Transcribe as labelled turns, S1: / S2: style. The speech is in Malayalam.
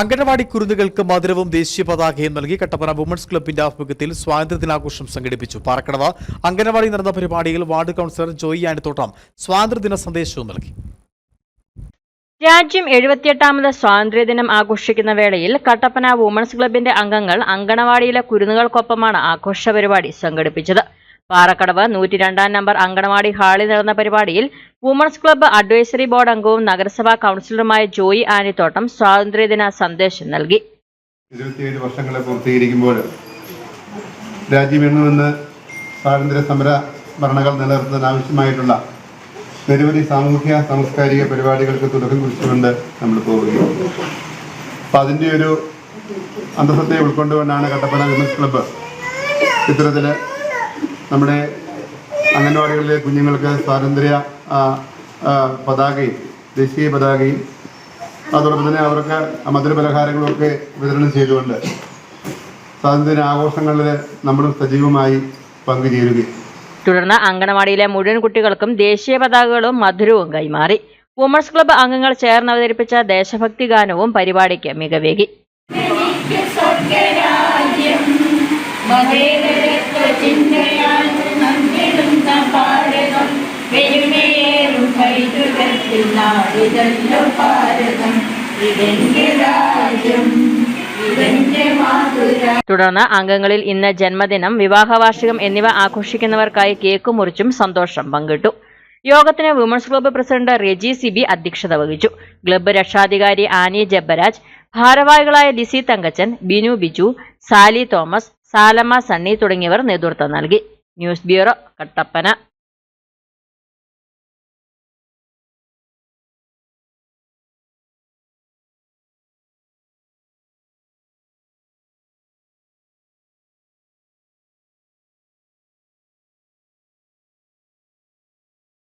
S1: അംഗനവാടി കുരുന്നുകൾക്ക് മധുരവും ദേശീയ പതാകയും നൽകി കട്ടപ്പന വുമൺസ് ക്ലബിന്റെ ആഭിമുഖ്യത്തിൽ സ്വാതന്ത്ര്യദിനാഘോഷം സംഘടിപ്പിച്ചു. പാറക്കടവ് അംഗനവാടി നടന്ന പരിപാടിയിൽ വാർഡ് കൗൺസിലർ ജോയി ആനിത്തോട്ടം സ്വാതന്ത്ര്യദിന സന്ദേശവും നൽകി.
S2: രാജ്യം എഴുപത്തിയെട്ടാമത് സ്വാതന്ത്ര്യദിനം ആഘോഷിക്കുന്ന വേളയിൽ കട്ടപ്പന വുമൺസ് ക്ലബിന്റെ അംഗങ്ങൾ അങ്കണവാടിയിലെ കുരുന്നുകൾക്കൊപ്പമാണ് ആഘോഷ പരിപാടി സംഘടിപ്പിച്ചത്. പാറക്കടവ് നൂറ്റി രണ്ടാം നമ്പർ അങ്കണവാടി ഹാളിൽ നടന്ന പരിപാടിയിൽ വുമൺസ് ക്ലബ്ബ് അഡ്വൈസറി ബോർഡ് അംഗവും നഗരസഭാ കൌൺസിലറുമായ ജോയി ആനിത്തോട്ടം സ്വാതന്ത്ര്യദിന സന്ദേശം നൽകി.
S3: ഇരുപത്തിയേഴ് വർഷങ്ങളെ പൂർത്തീകരിക്കുമ്പോൾ രാജ്യമെങ്ങുമെന്ന് സ്വാതന്ത്ര്യ സമര ഭരണകൾ നിലനിർത്തുന്നതിന് ആവശ്യമായിട്ടുള്ള നിരവധി സാമൂഹ്യ സാംസ്കാരിക പരിപാടികൾക്ക് തുടക്കം കുറിച്ചുകൊണ്ട് നമ്മൾ പോവുകയും അപ്പം അതിന്റെ ഒരു അന്തസ്സത്തെ ഉൾക്കൊണ്ടുകൊണ്ടാണ് കട്ടപ്പന വിമൻസ് ക്ലബ്ബ് ഇത്തരത്തിൽ നമ്മുടെ അംഗൻവാടികളിലെ കുഞ്ഞുങ്ങൾക്ക് സ്വാതന്ത്ര്യ പതാകയും ദേശീയ പതാകയും അതോടൊപ്പം തന്നെ അവർക്ക് മധുരപലഹാരങ്ങളൊക്കെ വിതരണം ചെയ്തുകൊണ്ട് സ്വാതന്ത്ര്യ ആഘോഷങ്ങളിൽ നമ്മളും സജീവമായി പങ്കുചേരുകയും.
S2: തുടർന്ന് അങ്കണവാടിയിലെ മുഴുവൻ കുട്ടികൾക്കും ദേശീയ പതാകകളും മധുരവും കൈമാറി. വുമൺസ് ക്ലബ്ബ് അംഗങ്ങൾ ചേർന്ന് അവതരിപ്പിച്ച ദേശഭക്തി ഗാനവും പരിപാടിക്ക് മികവേകി. തുടർന്ന് അംഗങ്ങളിൽ ഇന്ന് ജന്മദിനം വിവാഹവാർഷികം എന്നിവ ആഘോഷിക്കുന്നവർക്കായി കേക്ക് മുറിച്ചും സന്തോഷം പങ്കിട്ടു. യോഗത്തിന് women's club president Reji Sibi അധ്യക്ഷത വഹിച്ചു. ക്ലബ്ബ് രക്ഷാധികാരി ആനി ജബ്ബരാജ് ഭാരവാഹികളായ ലിസി തങ്കച്ചൻ ബിനു ബിജു സാലി തോമസ് സാലമ്മ സണ്ണി തുടങ്ങിയവർ നേതൃത്വം നൽകി. News bureau Kattappana.